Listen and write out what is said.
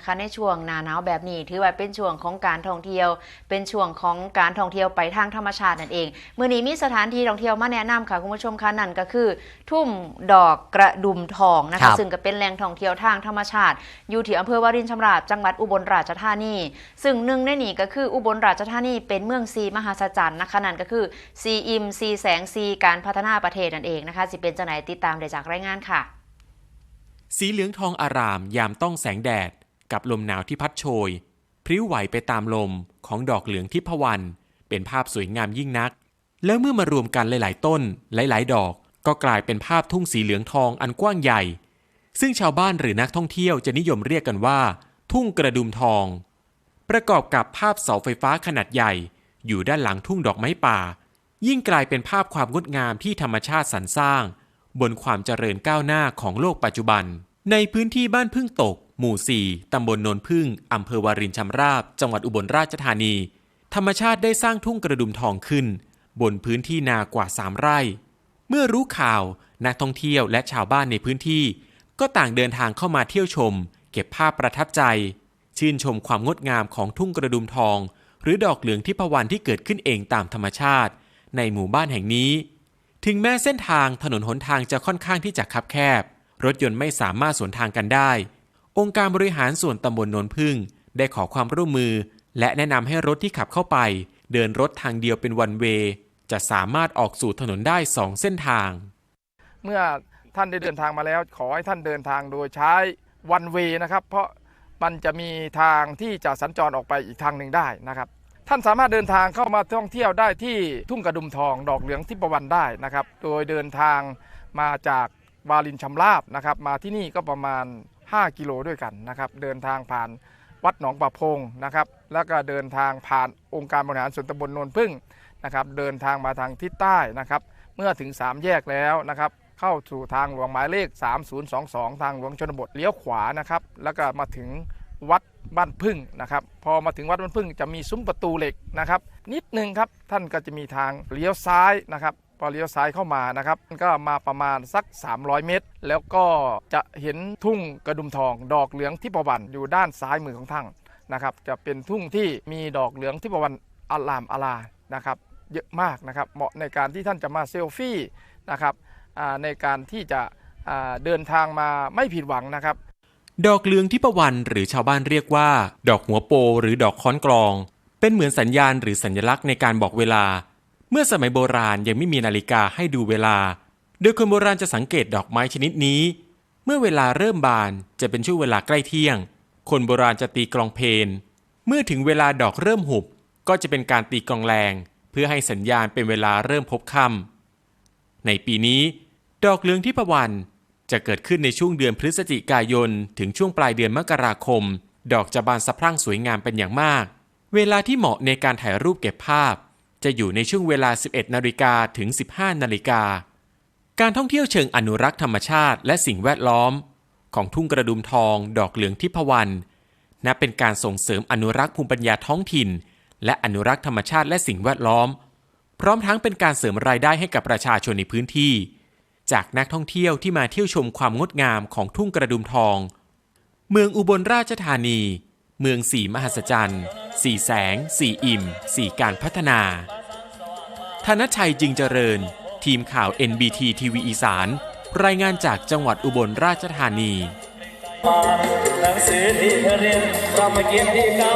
นะคะ ในช่วงหนาหนาวแบบนี้ ถือว่าเป็นช่วงของการท่องเที่ยว เป็นช่วงของการท่องเที่ยวไปทางธรรมชาตินั่นเองเมื่อนี้มีสถานที่ท่องเที่ยวมาแนะนำค่ะคุณผู้ชมคะนั่นก็คือ ทุ่มดอกกระดุมทองนะครัคะบ ซึ่งก็เป็นแหล่งท่องเที่ยวทางธรรมชาติ อยู่ที่อำเภอวารินชำราบจังหวัดอุบลราชธานี ซึ่งหนึ่งในนี้ก็คืออุบลราชธานีเป็นเมืองซีมหาศจรรย์นะคะนั่นก็คือซีอิมซีแสงซีการพัฒนาประเทศนั่นเองนะคะสิเป็นจังไหนติดตามได้จากรายงานค่ะ สีเหลืองทองอารามยามต้องแสงแดด กับลมหนาวที่พัดโชย พริ้วไหวไปตามลมของดอกเหลืองทิพวรรณเป็นภาพสวยงามยิ่งนัก แล้วเมื่อมารวมกันหลาย ๆ ต้นหลาย ๆ ดอก ก็กลายเป็นภาพทุ่งสีเหลืองทองอันกว้างใหญ่ ซึ่งชาวบ้านหรือนักท่องเที่ยวจะนิยมเรียกกันว่า ทุ่งกระดุมทอง ประกอบกับภาพเสาไฟฟ้าขนาดใหญ่ อยู่ด้านหลังทุ่งดอกไม้ป่า ยิ่งกลายเป็นภาพความงดงามที่ธรรมชาติสรรสร้าง บนความเจริญก้าวหน้าของโลกปัจจุบัน ในพื้นที่บ้านพึ่งตก หมู่ 4 ตำบลโนนพึ่ง อำเภอวารินชำราบ จังหวัดอุบลราชธานี ธรรมชาติได้สร้างทุ่งกระดุมทองขึ้น บนพื้นที่นากว่า 3 ไร่ เมื่อรู้ข่าว นักท่องเที่ยวและชาวบ้านในพื้นที่ ก็ต่างเดินทางเข้ามาเที่ยวชม เก็บภาพประทับใจ ชื่นชมความงดงามของทุ่งกระดุมทอง หรือดอกเหลืองทิพวรรณที่เกิดขึ้นเองตามธรรมชาติ ในหมู่บ้านแห่งนี้ ถึงแม้เส้นทางถนนหนทางจะค่อนข้างที่จะคับแคบ รถยนต์ไม่สามารถสวนทางกันได้ องค์การบริหารส่วนตำบลนนพึ่ง ได้ขอความร่วมมือ และแนะนำให้รถที่ขับเข้าไป เดินรถทางเดียวเป็นวันเวจะสามารถออกสู่ถนนได้สองเส้นทาง เมื่อท่านได้เดินทางมาแล้ว ขอให้ท่านเดินทางโดยใช้วันเวนะครับ เพราะมันจะมีทางที่จะสัญจรออกไปอีกทางหนึ่งได้นะครับ ท่านสามารถเดินทางเข้ามาท่องเที่ยวได้ที่ทุ่งกระดุมทองดอกเหลืองทิพวรรณได้นะครับ โดยเดินทางมาจากวาลินชำราบนะครับ มาที่นี่ก็ประมาณ 5 กิโลด้วยกันนะครับเดินทางผ่านวัดหนองประพงนะครับแล้วก็เดินทางผ่านองค์การบริหารส่วนตำบลโนนพึ่งนะครับเดินทางมาทางทิศใต้นะครับเมื่อถึง 3 แยกแล้วนะครับเข้าสู่ทางหลวงหมายเลข 3022 ทางหลวงชนบทเลี้ยวขวานะครับแล้วก็มาถึงวัดบ้านพึ่งนะครับพอมาถึงวัดบ้านพึ่งจะมีซุ้มประตูเหล็กนะครับนิดนึงครับท่านก็จะมีทางเลี้ยวซ้ายนะครับ พอเลี้ยวซ้ายเข้ามานะครับก็มาประมาณสัก 300 เมตร แล้วก็จะเห็นทุ่งกระดุมทองดอกเหลืองทิพวรรณอยู่ด้านซ้ายมือของท่านนะครับ จะเป็นทุ่งที่มีดอกเหลืองทิพวรรณอลามอลานะครับ เยอะมากนะครับ เหมาะในการที่ท่านจะมาเซลฟี่นะครับในการที่จะเดินทางมาไม่ผิดหวังนะครับดอกเหลืองทิพวรรณหรือชาวบ้านเรียกว่า ดอกหัวโป หรือดอกค้อนกลอง เป็นเหมือนสัญญาณหรือสัญลักษณ์ในการบอกเวลา เมื่อสมัยโบราณยังไม่มีนาฬิกาให้ดูเวลา โดยคนโบราณจะสังเกตดอกไม้ชนิดนี้ เมื่อเวลาเริ่มบานจะเป็นช่วงเวลาใกล้เที่ยง คนโบราณจะตีกลองเพลนเมื่อถึงเวลาดอกเริ่มหุบ ก็จะเป็นการตีกลองแรง เพื่อให้สัญญาณเป็นเวลาเริ่มพบค่ำในปีนี้ ดอกเหลืองทิพวรรณจะเกิดขึ้นในช่วงเดือนพฤศจิกายน ถึงช่วงปลายเดือนมกราคม ดอกจะบานสะพรั่งสวยงามเป็นอย่างมาก เวลาที่เหมาะในการถ่ายรูปเก็บภาพ จะอยู่ในช่วงเวลา 11 นาฬิกาถึง 15 นาฬิกา การท่องเที่ยวเชิงอนุรักษ์ธรรมชาติและสิ่งแวดล้อม ของทุ่งกระดุมทองดอกเหลืองทิพวรรณนับเป็นการส่งเสริมอนุรักษ์ภูมิปัญญาท้องถิ่น และอนุรักษ์ธรรมชาติและสิ่งแวดล้อม พร้อมทั้งเป็นการเสริมรายได้ให้กับประชาชนในพื้นที่ จากนักท่องเที่ยวที่มาเที่ยวชมความงดงามของทุ่งกระดุมทอง เมืองอุบลราชธานี เมืองสีมหัศจรรย์ สี่แสงสี่อิ่มสี่การพัฒนา ธนชัยจึงเจริญ ทีมข่าว NBT ทีวีอีสาน รายงานจากจังหวัดอุบลราชธานีหนังสือที่เธอเรียนเรามาเกียรติเก่า